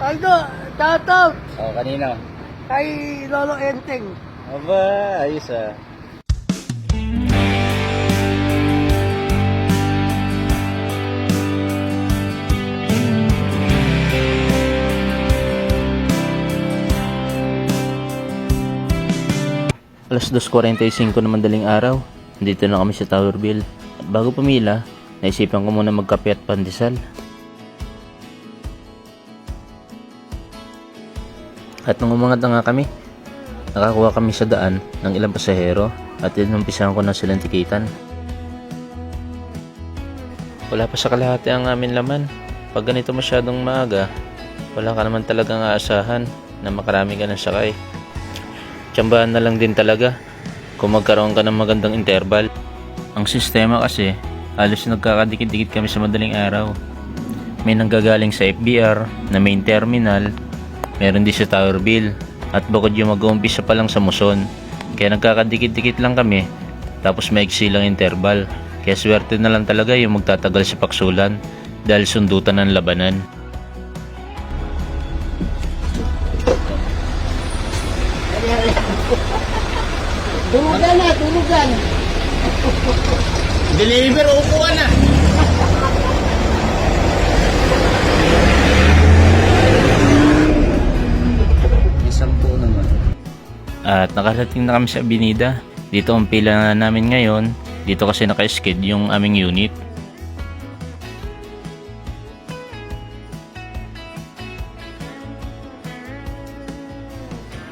Aldo, shoutout Oh, kanino? kay Lolo Enteng. Aba, ayos ah. Alas 2.45 na madaling araw. Dito na kami sa Towerville. At bago pumila, naisipan ko muna magkape at pandesal. At nung umangat na nga kami, nakakuha kami sa daan ng ilang pasahero at inumpisahan ko na silang tikitan. Wala pa sa kalahati ang aming laman. Pag ganito masyadong maaga, wala ka naman talagang aasahan na makarami ka ng sakay. Tsambahan na lang din talaga kung magkaroon ka ng magandang interval. Ang sistema kasi, halos nagkakadikit-dikit kami sa madaling araw. May nanggagaling sa FBR na main terminal, meron din sa Towerville, at bukod yung mag-uumpisa pa lang sa Muson. Kaya nagkakadikit-dikit lang kami, tapos maiksi lang interval. Kaya swerte na lang talaga yung magtatagal sa paksulan dahil sundutan ng labanan. Tulugan na, tulugan. Deliver, upuan na! At nakarating na kami sa Abinida. Dito ang pila na namin ngayon. Dito kasi naka-skid yung aming unit.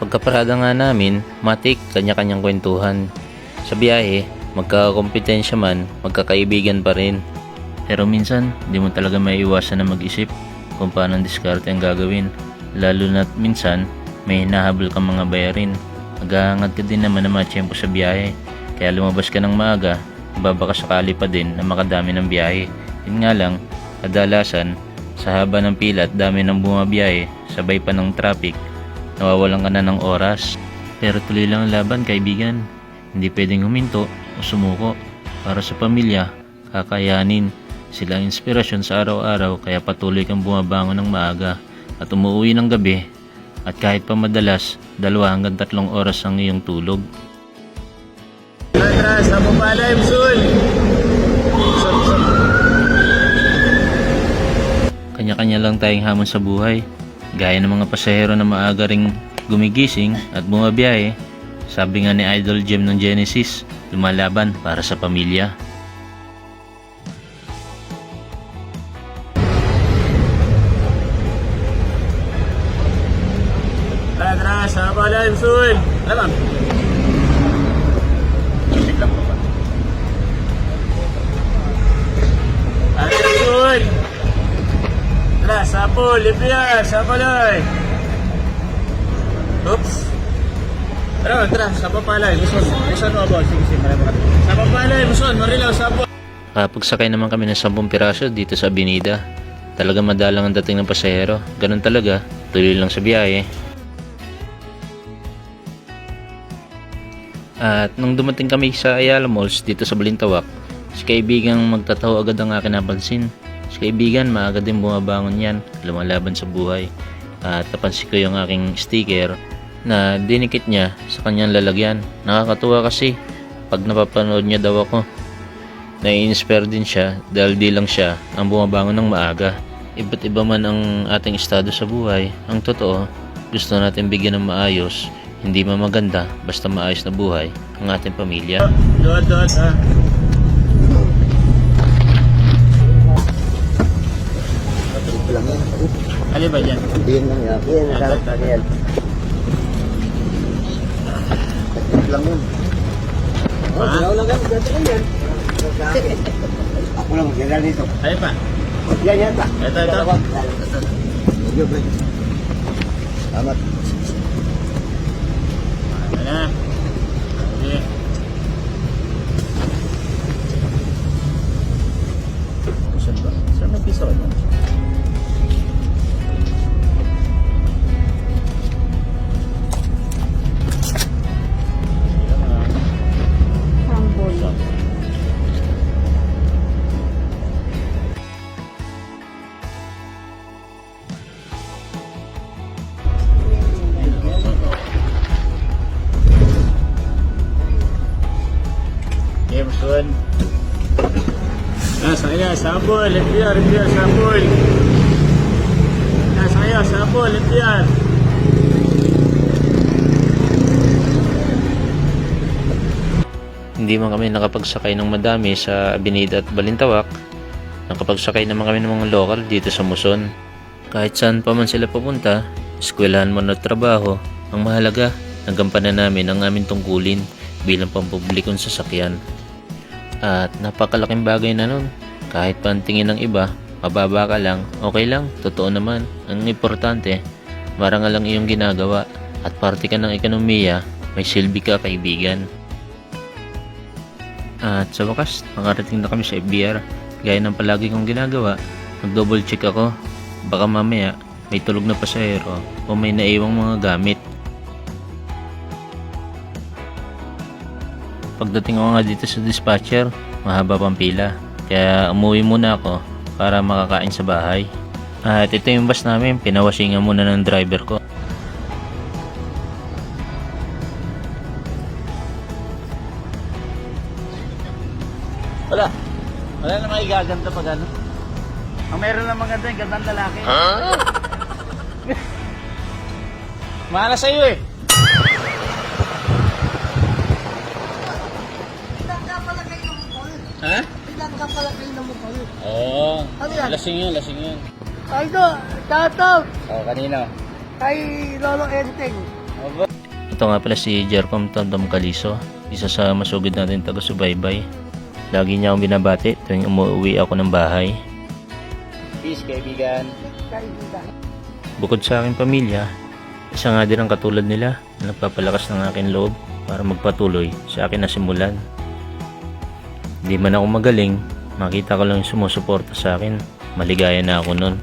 Pagkaparada nga namin, matik kanya-kanyang kwentuhan. Sa biyahe, magkakakompetensya man, magkakaibigan pa rin. Pero minsan, di mo talaga maiiwasan na mag-isip kung paano ang diskarte ang gagawin. Lalo na minsan, may hinahabol kang mga bayarin. Maghahangad ka din naman ng mga tiyempo sa biyahe. Kaya lumabas ka ng maaga, babaka sakali pa din na makadami ng biyahe. Yun nga lang, kadalasan, sa haba ng pila at dami ng bumabiyahe, sabay pa ng traffic, nawawalan ka na ng oras. Pero tuloy lang ang laban, kaibigan. Hindi pwedeng huminto o sumuko. Para sa pamilya, kakayanin. Sila ang inspirasyon sa araw-araw kaya patuloy kang bumabangon ng maaga at umuwi ng gabi at kahit pa madalas, dalawa hanggang tatlong oras ang iyong tulog. Atras, sa papalim, Sul! Kanya-kanya lang tayong hamon sa buhay. Gaya ng mga pasahero na maaga ring gumigising at bumabiyahe, sabi nga ni Idol Gem ng Genesis, lumalaban para sa pamilya. Sapol, lipiya, sapoloy. Oops. Tara, tara, sa papalay, muson. Muson mo ba? Sige, sige, marami marami. Sa papalay, muson, marilaw, sapol. Kapagsakay naman kami ng 10 piraso dito sa Avenida. Talaga madalang ang dating ng pasahero. Ganun talaga, tuloy lang sa biyahe. At nung dumating kami sa Ayala Malls dito sa Balintawak, si kaibigang magtataho agad ang akin napansin. Si kaibigan maaga din bumabangon yan, lumalaban sa buhay. At napansin ko yung aking sticker na dinikit niya sa kanyang lalagyan. Nakakatuwa kasi pag napapanood niya daw ako. Nai-inspire din siya dahil di lang siya ang bumabangon ng maaga. Iba't iba man ang ating estado sa buhay, ang totoo, gusto natin bigyan ng maayos hindi man maganda, basta maayos na buhay ang ating pamilya. Dot, dot, ha? Ano ba yan? Hindi yan lang yan. Yan, lang yan. Patid lang yun. Oh, Ha? sinaw lang yan. Dati lang yan. Ako lang, lang dito. Ano pa? Yan, yan pa. Ito, ito. Salamat. Ano na? Yun. Ah, sa kanya, sabol, limpiyan, limpiyan, sabol. Ah, sa kanya, sabol, limpiyan. Hindi man kami nakapagsakay ng madami sa Abinida at Balintawak. Nakapagsakay naman kami ng mga lokal dito sa Muson. Kahit saan pa man sila pupunta, eskwelahan mo na trabaho, ang mahalaga, nagampanan namin ang aming tungkulin bilang pampublikong sasakyan. At napakalaking bagay na nun. Kahit pa ang tingin ng iba, mababa ka lang, okay lang, totoo naman. Ang importante, marangal lang iyong ginagawa at parte ka ng ekonomiya, may silbi ka kaibigan. At sa wakas, nakarating na kami sa FBR. Gaya ng palagi kong ginagawa, nag-double check ako. Baka mamaya, may tulog na pasahero o may naiwang mga gamit. Pagdating ko nga dito sa dispatcher, mahaba pang pila. Kaya umuwi muna ako para makakain sa bahay. At ito yung bus namin, pinawasingan muna ng driver ko. Wala. Wala na magigaganda pag ano. Ang meron lang maganda yung gandang lalaki. Mahal na sa'yo eh. Ilan ka pala kayo ng mukol? Ha? Ilan ka pala kayo ng mukol? Oo. Ano yan? Lasing yun, lasing yun. Ay do, shoutout Oo, kanino? kay Lolo Enteng. Aba. Ito nga pala si Jercom Tandam Caliso, isa sa masugid natin taga-subaybay. Lagi niya akong binabati tuwing umuwi ako ng bahay. Peace, kaibigan. Kaibigan. Bukod sa aking pamilya, isa nga din ang katulad nila na nagpapalakas ng aking loob para magpatuloy sa akin na simulan. Hindi man ako magaling, makita ko lang yung sumusuporta sa akin. Maligaya na ako nun.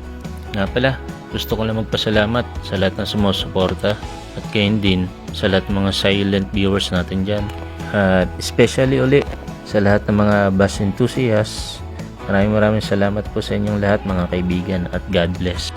Nga pala, gusto ko lang magpasalamat sa lahat ng sumusuporta at kayo din sa lahat ng mga silent viewers natin dyan. At especially uli sa lahat ng mga bus enthusiasts. Maraming maraming salamat po sa inyong lahat mga kaibigan at God bless.